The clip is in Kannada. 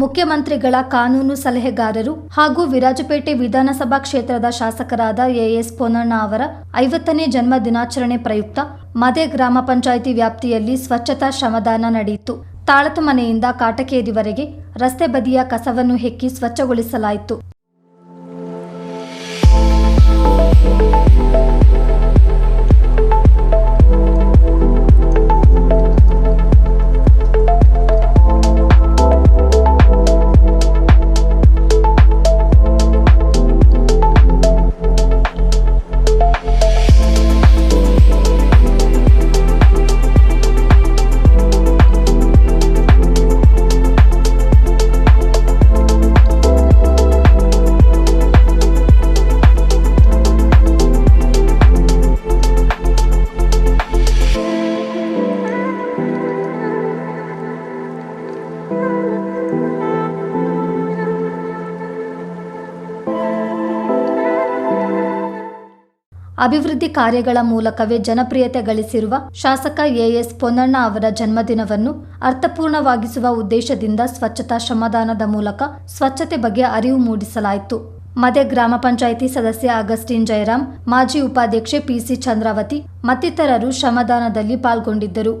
ಮುಖ್ಯಮಂತ್ರಿಗಳ ಕಾನೂನು ಸಲಹೆಗಾರರು ಹಾಗೂ ವಿರಾಜಪೇಟೆ ವಿಧಾನಸಭಾ ಕ್ಷೇತ್ರದ ಶಾಸಕರಾದ ಎಎಸ್ ಪೊನ್ನಣ್ಣ ಅವರ ಐವತ್ತನೇ ಜನ್ಮ ದಿನಾಚರಣೆ ಪ್ರಯುಕ್ತ ಮದೆ ಗ್ರಾಮ ಪಂಚಾಯಿತಿ ವ್ಯಾಪ್ತಿಯಲ್ಲಿ ಸ್ವಚ್ಛತಾ ಶ್ರಮದಾನ ನಡೆಯಿತು. ತಾಳತು ಮನೆಯಿಂದ ಕಾಟಕೇರಿವರೆಗೆ ರಸ್ತೆ ಬದಿಯ ಕಸವನ್ನು ಹೆಕ್ಕಿ ಸ್ವಚ್ಛಗೊಳಿಸಲಾಯಿತು. ಅಭಿವೃದ್ಧಿ ಕಾರ್ಯಗಳ ಮೂಲಕವೇ ಜನಪ್ರಿಯತೆ ಗಳಿಸಿರುವ ಶಾಸಕ ಎಎಸ್ ಪೊನ್ನಣ್ಣ ಅವರ ಜನ್ಮದಿನವನ್ನು ಅರ್ಥಪೂರ್ಣವಾಗಿಸುವ ಉದ್ದೇಶದಿಂದ ಸ್ವಚ್ಛತಾ ಶ್ರಮದಾನದ ಮೂಲಕ ಸ್ವಚ್ಛತೆ ಬಗ್ಗೆ ಅರಿವು ಮೂಡಿಸಲಾಯಿತು. ಮದೆ ಗ್ರಾಮ ಪಂಚಾಯಿತಿ ಸದಸ್ಯ ಅಗಸ್ಟಿನ್ ಜಯರಾಮ್ ಮಾಜಿ ಉಪಾಧ್ಯಕ್ಷೆ ಪಿಸಿ ಚಂದ್ರಾವತಿ, ಮತ್ತಿತರರು ಶ್ರಮದಾನದಲ್ಲಿ ಪಾಲ್ಗೊಂಡಿದ್ದರು.